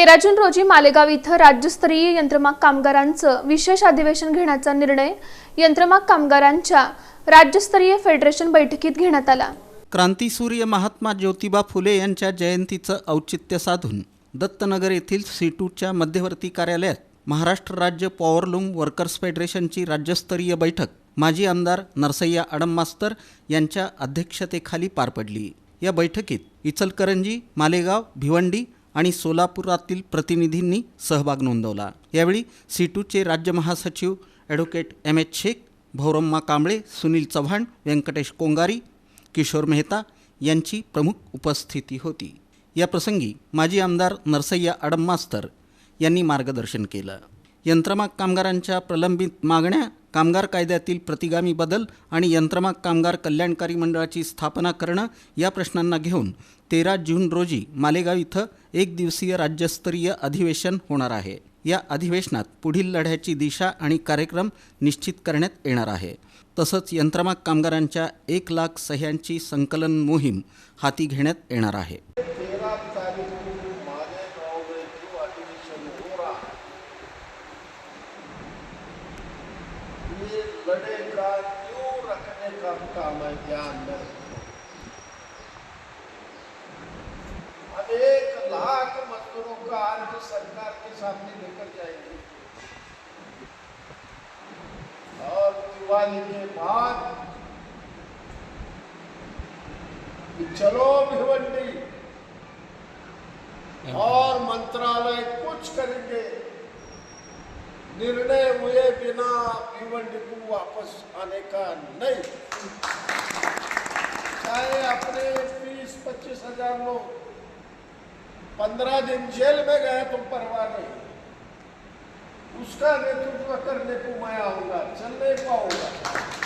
तेरा जून रोजी मालेगाव इथं राज्यस्तरीय यंत्रमाग कामगारांचं विशेष अधिवेशन घेण्याचा निर्णय यंत्रमाग कामगारांच्या राज्यस्तरीय फेडरेशन बैठकीत घेण्यात आला. क्रांतीसूर्य महात्मा ज्योतिबा फुले यांच्या जयंतीचं औचित्य साधून दत्तनगर येथील सीटूच्या मध्यवर्ती कार्यालयात महाराष्ट्र राज्य पॉवरलूम वर्कर्स फेडरेशनची राज्यस्तरीय बैठक माजी आमदार नरसय्या अडममास्तर यांच्या अध्यक्षतेखाली पार पडली. या बैठकीत इचलकरंजी मालेगाव भिवंडी आणि सोलापुरातील प्रतिनिधींनी सहभाग नोंदवला. यावेळी सीटूचे राज्य महासचिव advocate M H Shaikh Bhauramma Kamble Sunil Chavan Venkatesh Kongari Kishor Mehta यांची प्रमुख उपस्थिती होती. या प्रसंगी माजी आमदार नरसय्या अडम मास्तर यांनी मार्गदर्शन केलं. यंत्रमाग कामगारांच्या प्रलंबित मागण्या कामगार कायद्यातील प्रतिगामी बदल आणि यंत्रमाग कामगार कल्याणकारी मंडळाची स्थापना करणं या प्रश्नांना घेऊन तेरा जून रोजी मालेगाव इथं एक दिवसीय राज्यस्तरीय अधिवेशन होणार आहे. या अधिवेशनात पुढील लढ्याची दिशा आणि कार्यक्रम निश्चित करण्यात येणार आहे. तसंच यंत्रमाग कामगारांच्या एक लाख सह्यांची संकलन मोहीम हाती घेण्यात येणार आहे. ये लड़े का क्यों रखने का काम है ध्यान में। अब एक लाख मजदूरों का आज सरकार के सामने लेकर जाएँगे। और दिवाली के बाद चलो भिवंडी और मंत्रालय कुछ करेंगे। निर्णय हुए बिना भिवंडी को वापस आने का नहीं। चाहे अपने बीस पच्चीस हज़ार लोग पंद्रह दिन जेल में गए तो परवाह नहीं। उसका नेतृत्व करने को मैं आऊँगा, चलने को पाऊँगा